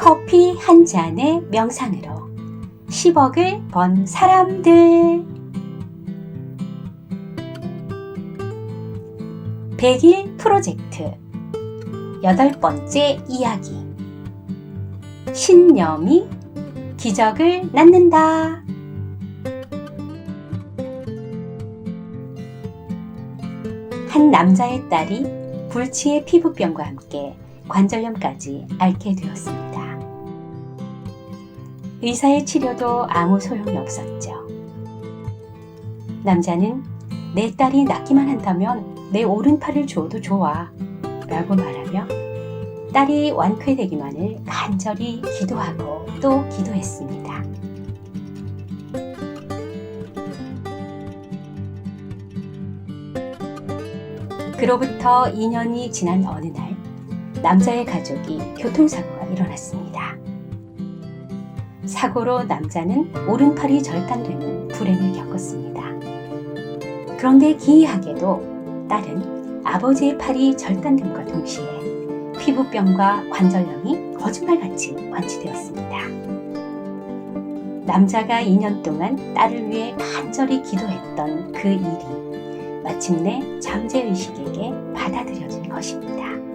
커피 한 잔의 명상으로 10억을 번 사람들. 100일 프로젝트 여덟 번째 이야기 신념이 기적을 낳는다. 한 남자의 딸이 불치의 피부병과 함께 관절염까지 앓게 되었습니다. 의사의 치료도 아무 소용이 없었죠. 남자는 내 딸이 낫기만 한다면 내 오른팔을 줘도 좋아 라고 말하며 딸이 완쾌되기만을 간절히 기도하고 또 기도했습니다. 그로부터 2년이 지난 어느 날 남자의 가족이 교통사고가 일어났습니다. 사고로 남자는 오른팔이 절단되는 불행을 겪었습니다. 그런데 기이하게도 딸은 아버지의 팔이 절단됨과 동시에 피부병과 관절염이 거짓말같이 완치되었습니다. 남자가 2년 동안 딸을 위해 간절히 기도했던 그 일이 마침내 잠재의식에게 받아들여진 것입니다.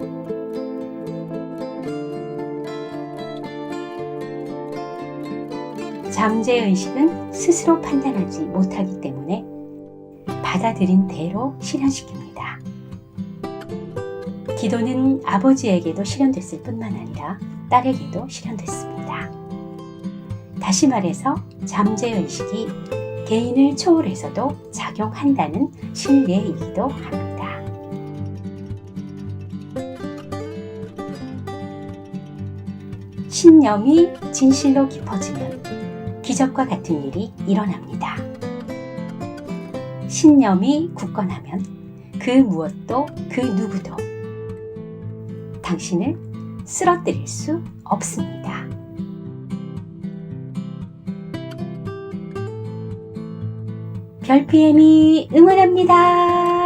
잠재의식은 스스로 판단하지 못하기 때문에 받아들인 대로 실현시킵니다. 기도는 아버지에게도 실현됐을 뿐만 아니라 딸에게도 실현됐습니다. 다시 말해서 잠재의식이 개인을 초월해서도 작용한다는 실례이기도 합니다. 신념이 진실로 깊어지면 기적과 같은 일이 일어납니다. 신념이 굳건하면 그 무엇도 그 누구도 당신을 쓰러뜨릴 수 없습니다. 별PM이 응원합니다.